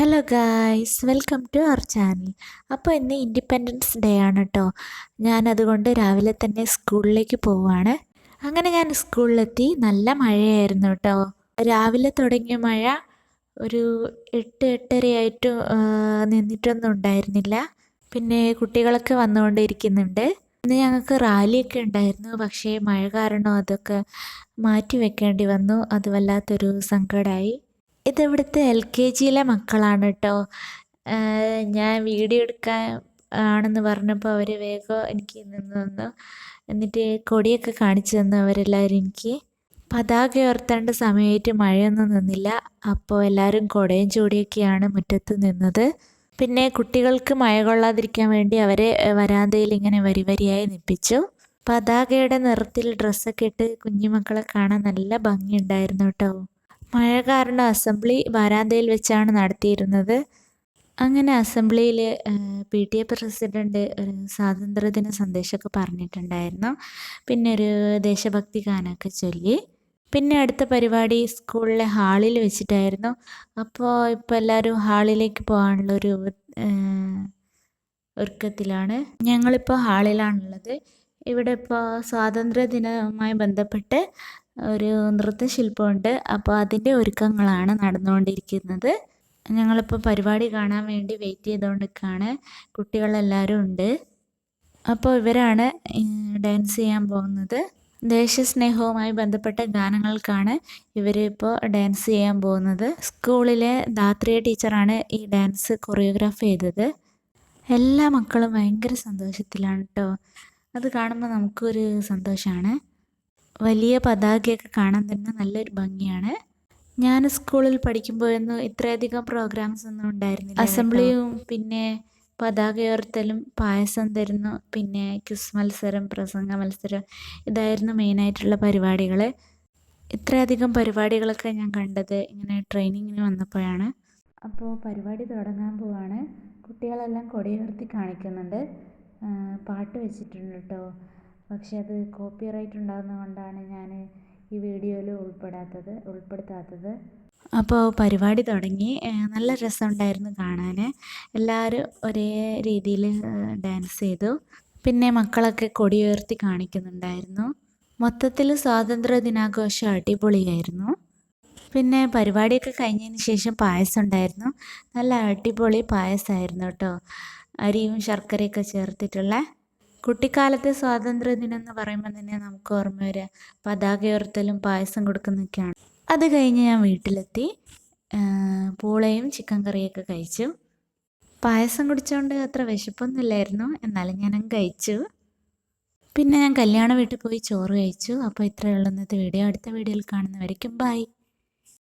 Hello guys welcome to our channel അപ്പോൾ ഇന്ന് independence day ആണ് കേട്ടോ ഞാനതുകൊണ്ട് രാവിലെ തന്നെ സ്കൂളിലേക്ക് പോവാണ്. അങ്ങനെ ഞാൻ സ്കൂളിലെത്തി. നല്ല മഴയായിരുന്നു കേട്ടോ രാവിലെ തുടങ്ങിയ മഴ ഒരു എട്ട് എട്ടരയായിട്ട് നിന്നിട്ടൊന്നും ഉണ്ടായിരുന്നില്ല. പിന്നെ കുട്ടികളൊക്കെ വന്നുകൊണ്ടിരിക്കുന്നുണ്ട്. ഇന്ന് ഞങ്ങൾക്ക് റാലിയൊക്കെ ഉണ്ടായിരുന്നു. പക്ഷേ മഴ കാരണം അതൊക്കെ മാറ്റി വെക്കേണ്ടി വന്നു. അത് വല്ലാത്തൊരു സങ്കടമായി ഇതിവിടുത്തെ എൽ കെ ജിയിലെ മക്കളാണ് കേട്ടോ ഞാൻ വീഡിയോ എടുക്കാൻ ആണെന്ന് പറഞ്ഞപ്പോൾ അവർ വേഗം എനിക്ക് നിന്ന് തന്നു. എന്നിട്ട് കൊടിയൊക്കെ കാണിച്ചു തന്നു അവരെല്ലാവരും എനിക്ക്. പതാക ഉയർത്തേണ്ട സമയമായിട്ട് മഴയൊന്നും നിന്നില്ല. അപ്പോൾ എല്ലാവരും കുടയും ചൂടിയൊക്കെയാണ് മുറ്റത്ത് നിന്നത്. പിന്നെ കുട്ടികൾക്ക് മഴ കൊള്ളാതിരിക്കാൻ വേണ്ടി അവരെ വരാന്തയിൽ ഇങ്ങനെ വരി വരിയായി നിപ്പിച്ചു. പതാകയുടെ നിറത്തിൽ ഡ്രസ്സൊക്കെ ഇട്ട് കുഞ്ഞുമക്കളെ കാണാൻ നല്ല ഭംഗിയുണ്ടായിരുന്നു കേട്ടോ മഴ കാരണം അസംബ്ലി വരാന്തയിൽ വെച്ചാണ് നടത്തിയിരുന്നത്. അങ്ങനെ അസംബ്ലിയിൽ പി ടി എ പ്രസിഡന്റ് ഒരു സ്വാതന്ത്ര്യദിന സന്ദേശമൊക്കെ പറഞ്ഞിട്ടുണ്ടായിരുന്നു. പിന്നെ ഒരു ദേശഭക്തി ഗാനമൊക്കെ ചൊല്ലി. പിന്നെ അടുത്ത പരിപാടി സ്കൂളിലെ ഹാളിൽ വെച്ചിട്ടായിരുന്നു. അപ്പോൾ ഇപ്പോൾ എല്ലാവരും ഹാളിലേക്ക് പോകാനുള്ളൊരു ഒരുക്കത്തിലാണ്. ഞങ്ങളിപ്പോൾ ഹാളിലാണുള്ളത്. ഇവിടെ ഇപ്പോൾ സ്വാതന്ത്ര്യ ദിനവുമായി ബന്ധപ്പെട്ട് ഒരു നൃത്തശില്പമുണ്ട്. അപ്പോൾ അതിന്റെ ഒരുക്കങ്ങളാണ് നടന്നുകൊണ്ടിരിക്കുന്നത്. ഞങ്ങളിപ്പോൾ പരിപാടി കാണാൻ വേണ്ടി വെയിറ്റ് ചെയ്തുകൊണ്ടിരിക്കുകയാണ്. കുട്ടികളെല്ലാവരും ഉണ്ട്. അപ്പോൾ ഇവരാണ് ഡാൻസ് ചെയ്യാൻ പോകുന്നത്. ദേശസ്നേഹവുമായി ബന്ധപ്പെട്ട ഗാനങ്ങൾക്കാണ് ഇവരിപ്പോൾ ഡാൻസ് ചെയ്യാൻ പോകുന്നത്. സ്കൂളിലെ ധാത്രിയ ടീച്ചറാണ് ഈ ഡാൻസ് കൊറിയോഗ്രാഫ് ചെയ്തത്. എല്ലാ മക്കളും ഭയങ്കര സന്തോഷത്തിലാണ് കേട്ടോ. അത് കാണുമ്പോൾ നമുക്കൊരു സന്തോഷമാണ്. വലിയ പതാകയൊക്കെ കാണാൻ തന്നെ നല്ലൊരു ഭംഗിയാണ്. ഞാൻ സ്കൂളിൽ പഠിക്കുമ്പോഴൊന്നും ഇത്രയധികം പ്രോഗ്രാംസ് ഒന്നും ഉണ്ടായിരുന്നില്ല അസംബ്ലിയും പിന്നെ പതാക ഉയർത്തലും പായസം തരുന്നു പിന്നെ ക്വിസ് മത്സരം പ്രസംഗ മത്സരം ഇതായിരുന്നു മെയിനായിട്ടുള്ള പരിപാടികൾ ഇത്രയധികം പരിപാടികളൊക്കെ ഞാൻ കണ്ടത് ഇങ്ങനെ ട്രെയിനിങ്ങിന് വന്നപ്പോഴാണ്. അപ്പോൾ പരിപാടി തുടങ്ങാൻ പോവാണ്. കുട്ടികളെല്ലാം കൊടിയുയർത്തി കാണിക്കുന്നുണ്ട്. പാട്ട് വെച്ചിട്ടുണ്ട് കേട്ടോ. പക്ഷെ അത് കോപ്പിറൈറ്റ് ഉണ്ടാകുന്നത് കൊണ്ടാണ് ഞാൻ ഈ വീഡിയോയിൽ ഉൾപ്പെടാത്തത് ഉൾപ്പെടുത്താത്തത്. അപ്പോൾ പരിപാടി തുടങ്ങി. നല്ല രസമുണ്ടായിരുന്നു കാണാൻ എല്ലാവരും ഒരേ രീതിയിൽ ഡാൻസ് ചെയ്തു. പിന്നെ മക്കളൊക്കെ കൊടിയുയർത്തി കാണിക്കുന്നുണ്ടായിരുന്നു. മൊത്തത്തിൽ സ്വാതന്ത്ര്യ ദിനാഘോഷം അടിപൊളിയായിരുന്നു. പിന്നെ പരിപാടിയൊക്കെ കഴിഞ്ഞതിന് ശേഷം പായസം ഉണ്ടായിരുന്നു. നല്ല അടിപൊളി പായസമായിരുന്നു കേട്ടോ. അരിയും ശർക്കരയൊക്കെ ചേർത്തിട്ടുള്ള കുട്ടിക്കാലത്തെ സ്വാതന്ത്ര്യദിനം എന്ന് പറയുമ്പോൾ തന്നെ നമുക്ക് ഓർമ്മ വരിക പതാക ഉയർത്തലും പായസം കൊടുക്കുന്നൊക്കെയാണ്. അത് കഴിഞ്ഞ് ഞാൻ വീട്ടിലെത്തി. പൂളയും ചിക്കൻ കറിയൊക്കെ കഴിച്ചു. പായസം കുടിച്ചുകൊണ്ട് അത്ര വിശപ്പൊന്നുമില്ലായിരുന്നു. എന്നാലും ഞാനങ്ങ് കഴിച്ചു. പിന്നെ ഞാൻ കല്യാണ വീട്ടിൽ പോയി ചോറ് കഴിച്ചു. അപ്പോൾ ഇത്രയുള്ള ഇന്നത്തെ വീഡിയോ. അടുത്ത വീഡിയോയിൽ കാണുന്നവരേക്കും ബൈ.